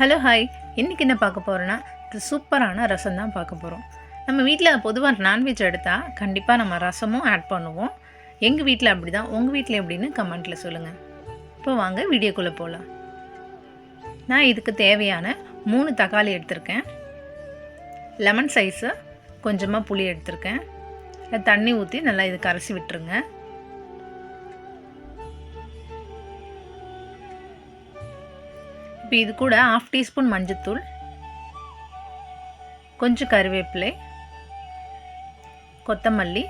Hello hi இன்றைக்கி என்ன பார்க்க போகிறோன்னா இது சூப்பரான ரசம் தான் பார்க்க போகிறோம் நம்ம வீட்டில் பொதுவாக நான்வெஜ் எடுத்தால் கண்டிப்பாக நம்ம ரசமும் ஆட் பண்ணுவோம். எங்கள் வீட்டில் அப்படி தான் உங்கள் வீட்டில் எப்படின்னு கமெண்ட்டில் சொல்லுங்கள் இப்போ வாங்க வீடியோக்குள்ளே போகலாம் நான் இதுக்கு தேவையான மூணு தக்காளி எடுத்திருக்கேன். லெமன் சைஸு கொஞ்சமாக புளி எடுத்திருக்கேன். தண்ணி ஊற்றி நல்லா இது கரைச்சி விட்டுருங்க. இப்போ இது கூட ஆஃப் டீஸ்பூன் மஞ்சத்தூள் கொஞ்சம் கருவேப்பிலை கொத்தமல்லி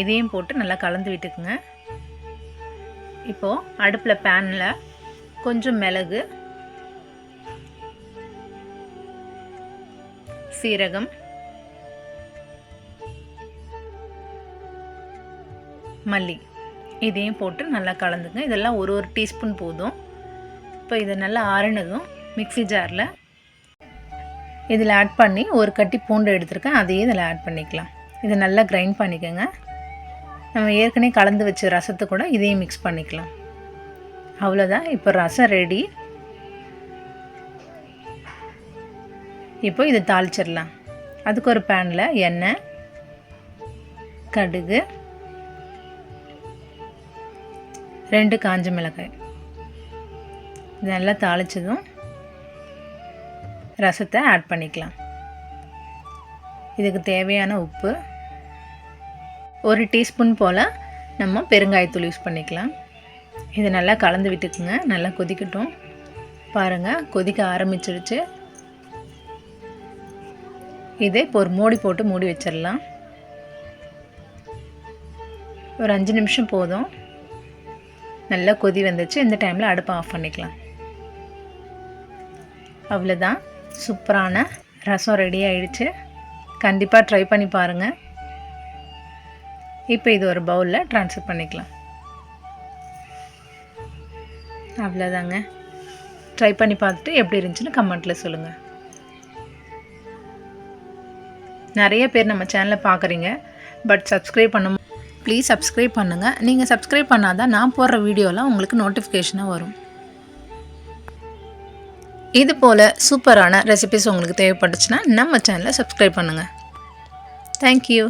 இதையும் போட்டு நல்லா கலந்து விட்டுக்குங்க. இப்போது அடுப்பில் பேனில் கொஞ்சம் மிளகு சீரகம் மல்லி இதையும் போட்டு நல்லா கலந்துங்க. இதெல்லாம் ஒரு ஒரு டீஸ்பூன் போதும். இப்போ இதை நல்லா ஆறினதும் மிக்சி ஜாரில் இதில் ஆட் பண்ணி ஒரு கட்டி பூண்டு எடுத்திருக்கேன் அதையும் இதில் ஆட் பண்ணிக்கலாம். இதை நல்லா கிரைண்ட் பண்ணிக்கோங்க. நம்ம ஏற்கனவே கலந்து வச்ச ரசத்தை கூட இதையும் மிக்ஸ் பண்ணிக்கலாம். அவ்வளோதான். இப்போ ரசம் ரெடி இப்போ இதை தாளிச்சிடலாம். அதுக்கு ஒரு பேனில் எண்ணெய் கடுகு ரெண்டு காஞ்ச மிளகாய். இது நல்லா தாளிச்சதும் ரசத்தை ஆட் பண்ணிக்கலாம். இதுக்கு தேவையான உப்பு ஒரு டீஸ்பூன் போல் நம்ம பெருங்காயத்தூள் யூஸ் பண்ணிக்கலாம். இது நல்லா கலந்து விட்டுக்குங்க. நல்லா கொதிக்கட்டும். பாருங்கள் கொதிக்க ஆரம்பிச்சிருச்சு. இதை இப்போ ஒரு மூடி போட்டு மூடி வச்சிடலாம். ஒரு அஞ்சு நிமிஷம் போதும். நல்லா கொதி வந்துச்சு. இந்த டைமில் அடுப்பை ஆஃப் பண்ணிக்கலாம். அவ்வளோதான் சூப்பரான ரசம் ரெடி ஆயிடுச்சு. கண்டிப்பாக ட்ரை பண்ணி பாருங்கள் இப்போ இது ஒரு பவுலில் ட்ரான்ஸ்ஃபர் பண்ணிக்கலாம். அவ்வளோதாங்க ட்ரை பண்ணி பார்த்துட்டு எப்படி இருந்துச்சுன்னு கமெண்ட்டில் சொல்லுங்கள் நிறைய பேர் நம்ம சேனலை பார்க்குறீங்க. பட் சப்ஸ்கிரைப் பண்ண ப்ளீஸ் சப்ஸ்கிரைப் பண்ணுங்கள் நீங்கள் சப்ஸ்கிரைப் பண்ணால் தான் நான் போடுற வீடியோலாம் உங்களுக்கு நோட்டிஃபிகேஷனாக வரும். இது போல் சூப்பரான ரெசிபிஸ் உங்களுக்கு தேவைப்பட்டுச்சுன்னா நம்ம சேனலை சப்ஸ்கிரைப் பண்ணுங்கள் தேங்க்யூ